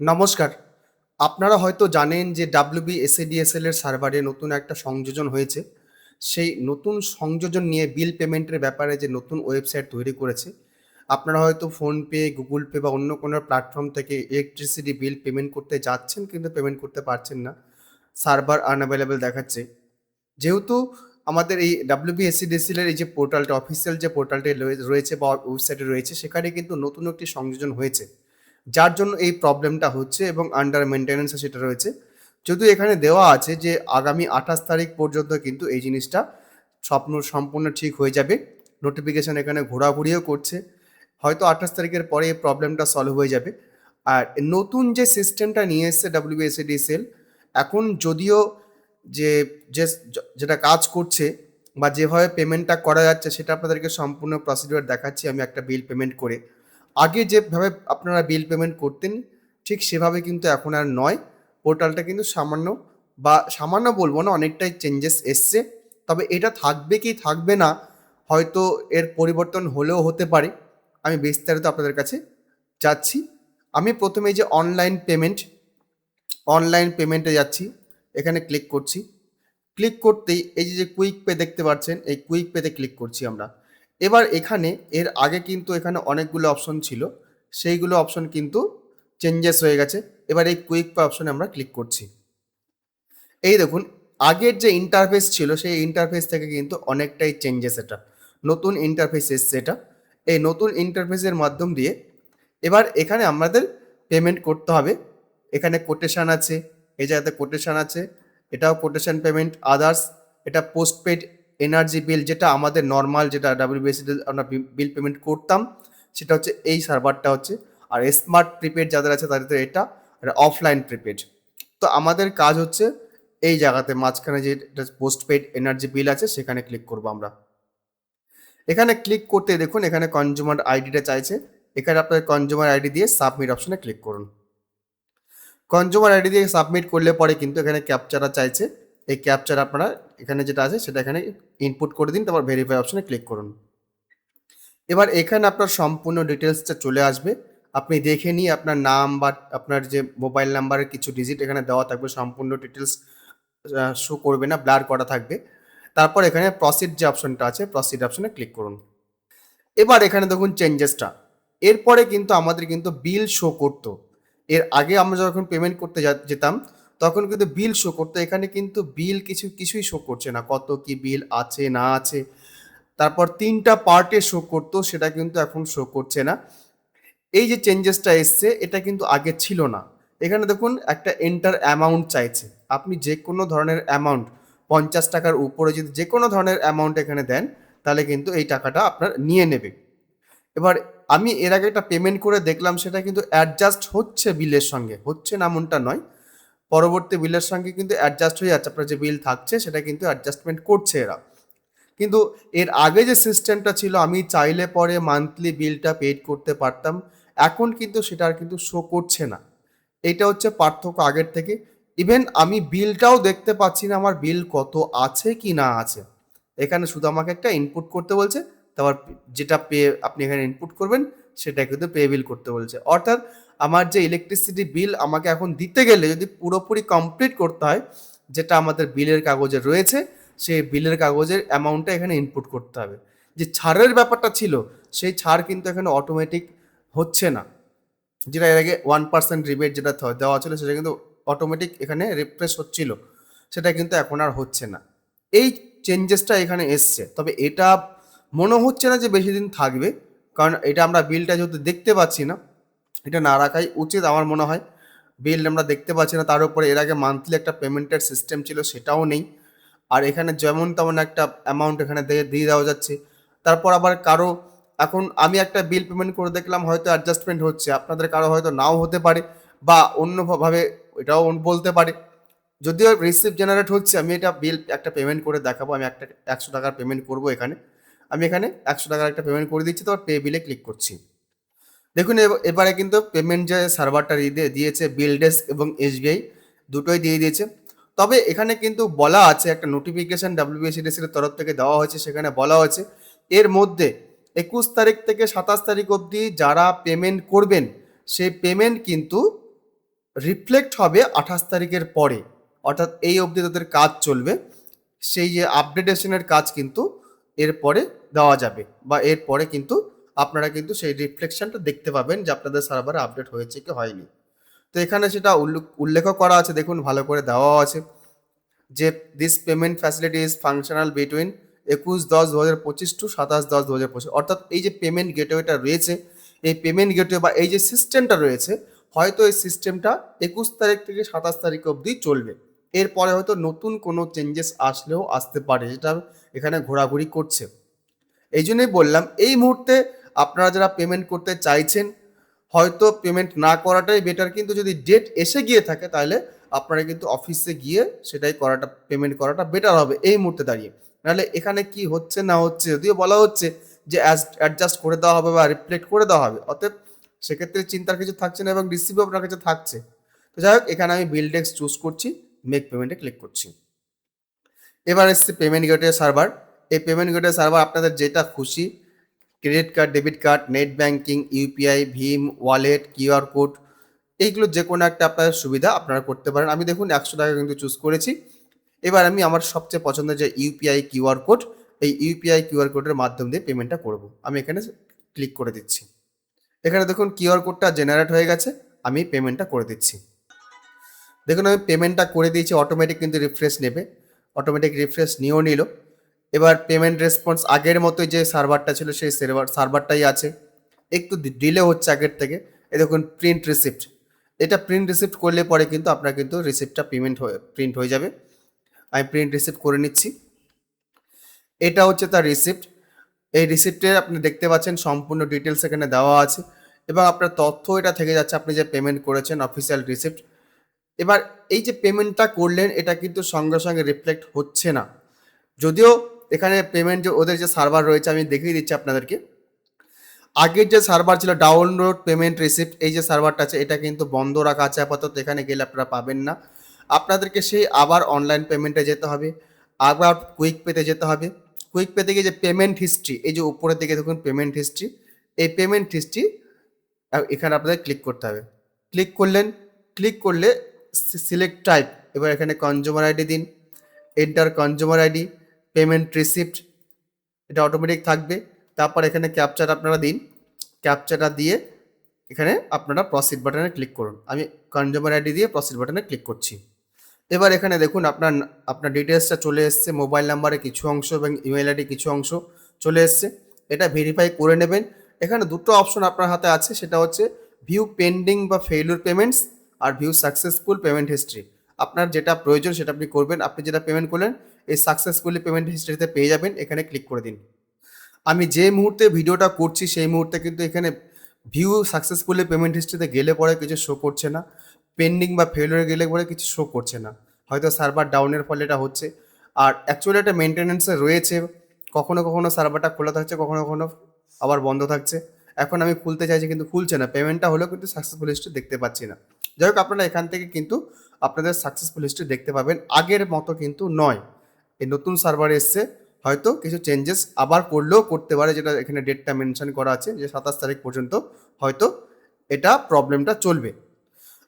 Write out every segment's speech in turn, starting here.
নমস্কার। আপনারা হয়তো জানেন যে WB SADSL এর সার্ভারে নতুন একটা সংযোজন হয়েছে। সেই নতুন সংযোজন নিয়ে বিল পেমেন্টের ব্যাপারে যে নতুন ওয়েবসাইট তৈরি করেছে। আপনারা হয়তো ফোনপে, গুগল পে বা অন্য কোনো প্ল্যাটফর্ম থেকে ইলেকট্রিসিটি বিল পেমেন্ট করতে যাচ্ছেন কিন্তু পেমেন্ট করতে পারছেন না। সার্ভার আনএভেইলেবল দেখাচ্ছে। যেহেতু আমাদের এই WB SADSL এর এই যে পোর্টালটা অফিসিয়াল যে পোর্টালটি রয়ে রয়েছে বা ওয়েবসাইটে রয়েছে সেখানে কিন্তু নতুন একটি সংযোজন হয়েছে। যার জন্য এই প্রবলেমটা হচ্ছে এবং আন্ডার মেইনটেন্যান্স এ সেটা রয়েছে। যদিও এখানে দেওয়া আছে যে আগামী ২৮ তারিখ পর্যন্ত কিন্তু এই জিনিসটা স্বপ্ন সম্পূর্ণ ঠিক হয়ে যাবে। নোটিফিকেশন এখানে ঘোরাঘুরিও করছে। হয়তো ২৮ তারিখের পরে এই প্রবলেমটা সলভ হয়ে যাবে। আর নতুন যে সিস্টেমটা নিয়ে এসছে SADSL এখন যদিও যে যেটা কাজ করছে বা যেভাবে পেমেন্টটা করা যাচ্ছে সেটা আপনাদেরকে সম্পূর্ণ প্রসিডিউর দেখাচ্ছি আমি একটা বিল পেমেন্ট করে। আগে যেভাবে আপনারা বিল পেমেন্ট করতেন ঠিক সেভাবে কিন্তু এখন আর নয়। পোর্টালটা কিন্তু সামান্য বা সামান্য বলব না অনেকটাই চেঞ্জেস এসছে। তবে এটা থাকবে কি থাকবে না হয়তো এর পরিবর্তন হলেও হতে পারে। আমি বিস্তারিত আপনাদের কাছে যাচ্ছি। আমি প্রথমে যে অনলাইন পেমেন্ট, অনলাইন পেমেন্টে যাচ্ছি। এখানে ক্লিক করছি। ক্লিক করতেই এই যে কুইক পে দেখতে পাচ্ছেন এই কুইক পেতে ক্লিক করছি আমরা। এবার এখানে এর আগে কিন্তু এখানে অনেকগুলো অপশন ছিল। সেইগুলো অপশন কিন্তু চেঞ্জেস হয়ে গেছে। এবার এই কুইক পে অপশনে আমরা ক্লিক করছি। এই দেখুন আগের যে ইন্টারফেস ছিল সেই ইন্টারফেস থেকে কিন্তু অনেকটাই চেঞ্জেস এটা। নতুন ইন্টারফেস এসছে এটা। এই নতুন ইন্টারফেসের মাধ্যম দিয়ে এবার এখানে আমাদের পেমেন্ট করতে হবে। এখানে কোটেশান আছে, এই জায়গাতে কোটেশান আছে। এটাও কোটেশান পেমেন্ট, আদার্স এটা পোস্টপেড এনার্জি বিল যেটা আমাদের নর্মাল যেটা WB SADSL আমরা বিল পেমেন্ট করতাম সেটা হচ্ছে এই সার্ভারটা হচ্ছে। আর স্মার্ট প্রিপেড যাদের আছে তাদের এটা, অফলাইন প্রিপেড। তো আমাদের কাজ হচ্ছে এই জায়গাতে মাঝখানে যে পোস্টপেড এনার্জি বিল আছে সেখানে ক্লিক করব আমরা। এখানে ক্লিক করতে দেখুন এখানে কনজিউমার আইডিটা চাইছে। এখানে আপনার কনজিউমার আইডি দিয়ে সাবমিট অপশনে ক্লিক করুন। কনজিউমার আইডি দিয়ে সাবমিট করলে পরে কিন্তু এখানে ক্যাপচাটা চাইছে। এই ক্যাপচার আপনারা এখানে যেটা আছে সেটা এখানে ইনপুট করে দিন, তারপর ভেরিফাই অপশনে ক্লিক করুন। এবার এখানে আপনার সম্পূর্ণ ডিটেলসটা চলে আসবে। আপনি দেখে নিয়ে আপনার নাম বা আপনার যে মোবাইল নাম্বারের কিছু ডিজিট এখানে দেওয়া থাকবে, সম্পূর্ণ ডিটেলস শো করবে না ব্লার করা থাকবে। তারপর এখানে প্রসিড যে অপশনটা আছে প্রসিড অপশনে ক্লিক করুন। এবার এখানে দেখুন চেঞ্জেসটা। এরপরে কিন্তু আমাদের কিন্তু বিল শো করতো এর আগে আমরা যখন পেমেন্ট করতে যেতাম তখন কিন্তু বিল শো করতো এখানে কিন্তু বিল কিছু, কিছুই শো করছে না। কত কি বিল আছে, না আছে। তারপর ৩ টা পার্টে শো করতো, সেটা কিন্তু এখন শো করছে না। এই যে চেঞ্জেসটা এসছে, এটা কিন্তু আগে ছিল না। এখানে দেখুন, একটা এন্টার অ্যামাউন্ট চাইছে। আপনি যে কোনো ধরনের অ্যামাউন্ট পঞ্চাশ টাকার উপরে যদি যে কোনো ধরনের অ্যামাউন্ট এখানে দেন, তাহলে কিন্তু এই টাকাটা আপনার নিয়ে নেবে। এবার আমি এর আগে একটা পেমেন্ট করে দেখলাম, সেটা কিন্তু অ্যাডজাস্ট হচ্ছে বিলের সঙ্গে। হচ্ছে না, এমনটা নয়। পরবর্তী বিলের সঙ্গে কিন্তু অ্যাডজাস্ট হয়ে যাচ্ছে। আপনার যে বিল থাকছে, সেটা কিন্তু অ্যাডজাস্টমেন্ট করছে এরা। কিন্তু এর আগে যে সিস্টেমটা ছিল, আমি চাইলে পরে মান্থলি বিলটা পেড করতে পারতাম। এখন কিন্তু সেটা আর কিন্তু শো করছে না। এটা হচ্ছে পার্থক্য আগের থেকে। ইভেন আমি বিলটাও দেখতে পাচ্ছি না, আমার বিল কত আছে কি না আছে। এখানে শুধু আমাকে একটা ইনপুট করতে বলছে। তারপর যেটা পে আপনি এখানে ইনপুট করবেন সেটা কিন্তু পে বিল করতে বলছে। অর্থাৎ আমার যে ইলেকট্রিসিটি বিল আমাকে এখন দিতে গেলে যদি পুরোপুরি কমপ্লিট করতে হয়, যেটা আমাদের বিলের কাগজে রয়েছে, সেই বিলের কাগজের অ্যামাউন্টটা এখানে ইনপুট করতে হবে। যে ছাড়ের ব্যাপারটা ছিল, সেই ছাড় কিন্তু এখানে অটোমেটিক হচ্ছে না। যেটা এর আগে 1% রিবেট যেটা দেওয়া ছিল, সেটা কিন্তু অটোমেটিক এখানে রিফ্রেশ হচ্ছিল। সেটা কিন্তু এখন আর হচ্ছে না। এই চেঞ্জেসটা এখানে এসছে। তবে এটা মনে হচ্ছে না যে বেশি দিন থাকবে। কারণ এটা আমরা বিলটা যেহেতু দেখতে পাচ্ছি না, এটা না রাখাই উচিত আমার মনে হয়। বিল আমরা দেখতে পাচ্ছি না তার উপরে এর আগে মান্থলি একটা পেমেন্টের সিস্টেম ছিল সেটাও নেই। আর এখানে যেমন তেমন একটা অ্যামাউন্ট এখানে দিয়ে দিয়ে দেওয়া যাচ্ছে। তারপর আবার কারও এখন আমি একটা বিল পেমেন্ট করে দেখলাম হয়তো অ্যাডজাস্টমেন্ট হচ্ছে। আপনাদের কারও হয়তো নাও হতে পারে বা অন্য ভা এটাও বলতে পারে। যদিও রিসিপ্ট জেনারেট হচ্ছে আমি এটা বিল একটা পেমেন্ট করে দেখাবো। আমি একটা একশো টাকার পেমেন্ট করব এখানে। আমি এখানে একশো টাকার একটা পেমেন্ট করে দিচ্ছি তারপর পে বিলে ক্লিক করছি। দেখুন, এব, এবারে কিন্তু পেমেন্ট যে সার্ভারটা দিয়ে দিয়েছে বিল ডেস্ক এবং SBI দুটোই দিয়ে দিয়েছে। তবে এখানে কিন্তু বলা আছে, একটা নোটিফিকেশন এর তরফ থেকে দেওয়া হয়েছে, সেখানে বলা হয়েছে, এর মধ্যে ২১ তারিখ থেকে ২৭ তারিখ অবধি যারা পেমেন্ট করবেন সেই পেমেন্ট কিন্তু রিফ্লেক্ট হবে আঠাশ তারিখের পরে অর্থাৎ এই অবধি তাদের কাজ চলবে সেই যে আপডেটেশনের কাজ কিন্তু এরপরে দেওয়া যাবে বা এরপরে কিন্তু আপনারা কিন্তু সেই রিফ্লেকশনটা দেখতে পাবেন যে আপনাদের সার্ভারে আপডেট হয়েছে কি হয়নি। তো এখানে সেটা উল্লেখ- উল্লেখ করা আছে, দেখুন ভালো করে দেওয়াও আছে যে this payment facility is functional between একুশ দশ দু হাজার পঁচিশ টু সাতাশ দশ দু হাজার পঁচিশ। অর্থাৎ এই যে পেমেন্ট গেটওয়েটা রয়েছে, এই পেমেন্ট গেটওয়ে বা এই যে সিস্টেমটা রয়েছে, হয়তো এই সিস্টেমটা একুশ তারিখ থেকে সাতাশ তারিখ অবধি চলবে। এরপরে হয়তো নতুন কোনো চেঞ্জেস আসলেও আসতে পারে, যেটা এখানে ঘোরাঘুরি করছে। এই জন্যই বললাম, এই মুহূর্তে আপনারা যারা পেমেন্ট করতে চাইছেন, হয়তো পেমেন্ট না করাটাই বেটার কিন্তু যদি ডেট এসে গিয়ে থাকে, তাহলে আপনারা কিন্তু অফিসে গিয়ে সেটাই করাটা পেমেন্ট করাটা বেটার হবে, এই মুহূর্তে দাঁড়িয়ে। নাহলে এখানে কি হচ্ছে না হচ্ছে, যদিও বলা হচ্ছে যে অ্যাডজাস্ট করে দেওয়া হবে বা রিফ্লেক্ট করে দেওয়া হবে, অতএব সেক্ষেত্রে চিন্তার কিছু থাকছে না এবং রিসিভও আপনার কাছে থাকছে। তো যাই হোক, এখানে আমি বিল ডেক্স চুজ করছি। মেক পেমেন্টে ক্লিক করছি। এবার এসছে পেমেন্ট গেটওয়ে সার্ভার এই পেমেন্ট গেটওয়ে সার্ভার আপনাদের যেটা খুশি credit card debit card net banking UPI Bhim wallet QR code এইগুলো যে কোনো একটা আপনাদের সুবিধা আপনারা করতে পারেন। আমি দেখুন একশো টাকা কিন্তু চুজ করেছি। এবার আমি আমার সবচেয়ে পছন্দের যে ইউপিআই কিউআর কোড এই ইউপিআই কিউআর কোডের মাধ্যম দিয়ে পেমেন্টটা করব। আমি এখানে ক্লিক করে দিচ্ছি। এখানে দেখুন কিউআর কোডটা জেনারেট হয়ে গেছে। আমি পেমেন্টটা করে দিচ্ছি। দেখুন, আমি পেমেন্টটা করে দিয়েছি অটোমেটিক কিন্তু রিফ্রেশ নেবে। অটোমেটিক রিফ্রেশ নিয়েও নিল। এবার পেমেন্ট রেসপন্স আগের মতোই যে সার্ভারটা ছিল, সেই সার্ভার সার্ভারটাই আছে। একটু ডিলে হচ্ছে আগের থেকে। এ দেখুন প্রিন্ট রিসিপ্ট এটা প্রিন্ট রিসিপ্ট করলে পরে কিন্তু আপনার কিন্তু রিসিপ্টটা পেমেন্ট হয়ে প্রিন্ট হয়ে যাবে। আমি প্রিন্ট রিসিপ্ট করে নিচ্ছি। এটা হচ্ছে তার রিসিপ্ট এই রিসিপ্টে আপনি দেখতে পাচ্ছেন, সম্পূর্ণ ডিটেলস এখানে দেওয়া আছে। এবং আপনার তথ্য এটা থেকে যাচ্ছে, আপনি যে পেমেন্ট করেছেন অফিসিয়াল রিসিপ্ট এবার এই যে পেমেন্টটা করলেন, এটা কিন্তু সঙ্গে সঙ্গে রিফ্লেক্ট হচ্ছে না। যদিও এখানে পেমেন্ট যে ওদের যে সার্ভার রয়েছে, আমি দেখিয়ে দিচ্ছি আপনাদেরকে। আগের যে সার্ভার ছিল ডাউনলোড পেমেন্ট রিসিপ্ট এই যে সার্ভারটা আছে, এটা কিন্তু বন্ধ রাখা আছে আপাতত। এখানে গেলে আপনারা পাবেন না। আপনাদেরকে সেই আবার অনলাইন পেমেন্টে যেতে হবে। আবার কুইক পেতে যেতে হবে। কুইক পেতে গিয়ে যে পেমেন্ট হিস্ট্রি এই যে উপরের দিকে দেখুন পেমেন্ট হিস্ট্রি এই পেমেন্ট হিস্ট্রি এখানে আপনাদের ক্লিক করতে হবে। ক্লিক করলেন ক্লিক করলে সিলেক্ট টাইপ এবার এখানে কনজিউমার আইডি দিন enter consumer ID payment receipt এটা অটোমেটিক থাকবে। তারপর এখানে ক্যাপচার আপনারা দিন। ক্যাপচারটা দিয়ে এখানে আপনারা প্রসিড বাটনে ক্লিক করুন। আমি কনজিউমার আইডি দিয়ে প্রসিড বাটনে ক্লিক করছি। এবার এখানে দেখুন আপনার আপনার ডিটেলসটা চলে এসছে মোবাইল নাম্বারে কিছু অংশ এবং ইমেল আইডি কিছু অংশ চলে এসছে। এটা ভেরিফাই করে নেবেন। এখানে দুটো অপশন আপনার হাতে আছে, সেটা হচ্ছে ভিউ পেন্ডিং বা ফেইলুর পেমেন্টস আর ভিউ সাকসেসফুল পেমেন্ট হিস্ট্রি আপনার যেটা প্রয়োজন সেটা আপনি করবেন। আপনি যেটা পেমেন্ট করলেন, এই সাকসেসফুলি পেমেন্ট হিস্ট্রিতে পেয়ে যাবেন। এখানে ক্লিক করে দিন। আমি যে মুহূর্তে ভিডিওটা করছি, সেই মুহূর্তে কিন্তু এখানে ভিউ সাকসেসফুলি পেমেন্ট হিস্ট্রিতে গেলে পরে কিছু শো করছে না। পেন্ডিং বা ফেলিওরে গেলে পরে কিছু শো করছে না। হয়তো সার্ভার ডাউনের ফলে এটা হচ্ছে। আর অ্যাকচুয়ালি এটা মেনটেন্যান্সে রয়েছে। কখনো কখনো সার্ভারটা খোলা থাকছে, কখনো কখনো আবার বন্ধ থাকছে। এখন আমি খুলতে চাইছি কিন্তু খুলছে না। পেমেন্টটা হলেও কিন্তু সাকসেসফুল হিস্ট্রি দেখতে পাচ্ছি না। যাই হোক, আপনারা এখান থেকে কিন্তু আপনাদের সাকসেসফুল হিস্ট্রি দেখতে পাবেন। আগের মতো কিন্তু নয়। এই নতুন সার্ভার এসছে, হয়তো কিছু চেঞ্জেস আবার করলেও করতে পারে, যেটা এখানে ডেটটা মেনশন করা আছে, যে সাতাশ তারিখ পর্যন্ত হয়তো এটা প্রবলেমটা চলবে।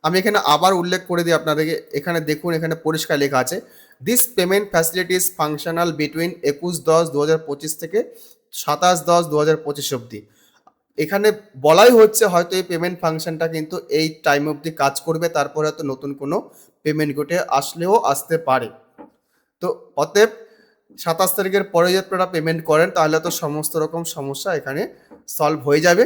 আমি এখানে আবার উল্লেখ করে দিই আপনাদেরকে, এখানে দেখুন, এখানে পরিষ্কার লেখা আছে this payment facilities functional between একুশ দশ দু হাজার পঁচিশ থেকে সাতাশ দশ দু হাজার পঁচিশ অবধি। এখানে বলাই হচ্ছে হয়তো এই পেমেন্ট ফাংশনটা কিন্তু এই টাইম অবধি কাজ করবে, তারপরে হয়তো নতুন কোনো পেমেন্ট ঘটে আসলেও আসতে পারে। তো অতএব সাতাশ তারিখের পরে যদি আপনারা পেমেন্ট করেন, তাহলে তো সমস্ত রকম সমস্যা এখানে সলভ হয়ে যাবে।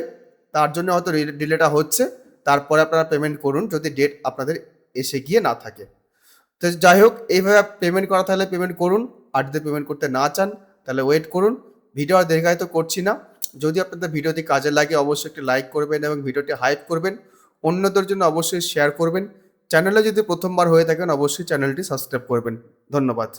তার জন্য হয়তো ডিলেটা হচ্ছে, তারপরে আপনারা পেমেন্ট করুন যদি ডেট আপনাদের এসে গিয়ে না থাকে। তো যাই হোক, এইভাবে পেমেন্ট করা তাহলে পেমেন্ট করুন, আর যদি পেমেন্ট করতে না চান, তাহলে ওয়েট করুন। ভিডিও আর দীর্ঘায়িত করছি না। যদি আপনাদের ভিডিওটি কাজে লাগে, অবশ্যই একটি লাইক করবেন এবং ভিডিওটি হাইপ করবেন। অন্যদের জন্য অবশ্যই শেয়ার করবেন। চ্যানেলে যদি প্রথমবার হয়ে থাকেন, অবশ্যই চ্যানেলটি সাবস্ক্রাইব করবেন। ধন্যবাদ।